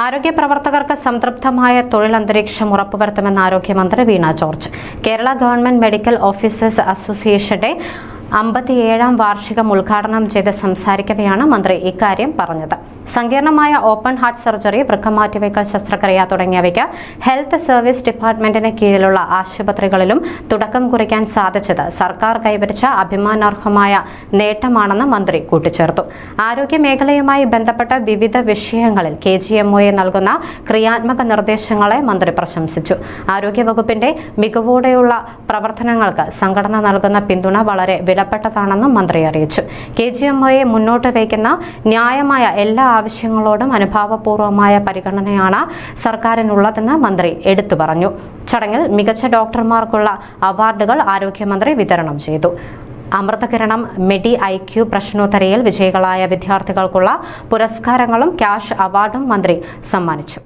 ആരോഗ്യ പ്രവർത്തകർക്ക് സംതൃപ്തമായ തൊഴിൽ അന്തരീക്ഷം ഉറപ്പുവരുത്തുമെന്ന് ആരോഗ്യമന്ത്രി Veena George. Kerala government medical officers അസോസിയേഷന്റെ അമ്പത്തിയേഴാം വാർഷികം ഉദ്ഘാടനം ചെയ്ത് സംസാരിക്കവെയാണ് മന്ത്രി ഇക്കാര്യം പറഞ്ഞത്. സങ്കീർണമായ ഓപ്പൺ ഹാർട്ട് സർജറി വൃക്കമാറ്റിവയ്ക്കൽ ശസ്ത്രക്രിയ തുടങ്ങിയവയ്ക്ക് ഹെൽത്ത് സർവീസ് ഡിപ്പാർട്ട്മെന്റിന് കീഴിലുള്ള ആശുപത്രികളിലും തുടക്കം കുറിക്കാൻ സാധിച്ചത് സർക്കാർ കൈവരിച്ച അഭിമാനാർഹമായ നേട്ടമാണെന്ന് മന്ത്രി കൂട്ടിച്ചേർത്തു. ആരോഗ്യ മേഖലയുമായി ബന്ധപ്പെട്ട വിവിധ വിഷയങ്ങളിൽ കെ ജി എം നൽകുന്ന ക്രിയാത്മക നിർദ്ദേശങ്ങളെ മന്ത്രി പ്രശംസിച്ചു. ആരോഗ്യവകുപ്പിന്റെ മികവോടെയുള്ള പ്രവർത്തനങ്ങൾക്ക് സംഘടന നൽകുന്ന പിന്തുണ വളരെ വിലപ്പെട്ടതാണെന്നും മന്ത്രി അറിയിച്ചു. കെ ജി എം ഒയെ മുന്നോട്ട് വയ്ക്കുന്ന ന്യായമായ എല്ലാ ആവശ്യങ്ങളോടും അനുഭാവപൂർവമായ പരിഗണനയാണ് സർക്കാരിനുള്ളതെന്ന് മന്ത്രി എടുത്തു പറഞ്ഞു. ചടങ്ങിൽ മികച്ച ഡോക്ടർമാർക്കുള്ള അവാർഡുകൾ ആരോഗ്യമന്ത്രി വിതരണം ചെയ്തു. അമൃതകിരണം മെഡി ഐ ക്യു പ്രശ്നോത്തരയിൽ വിജയികളായ വിദ്യാർത്ഥികൾക്കുള്ള പുരസ്കാരങ്ങളും ക്യാഷ് അവാർഡും മന്ത്രി സമ്മാനിച്ചു.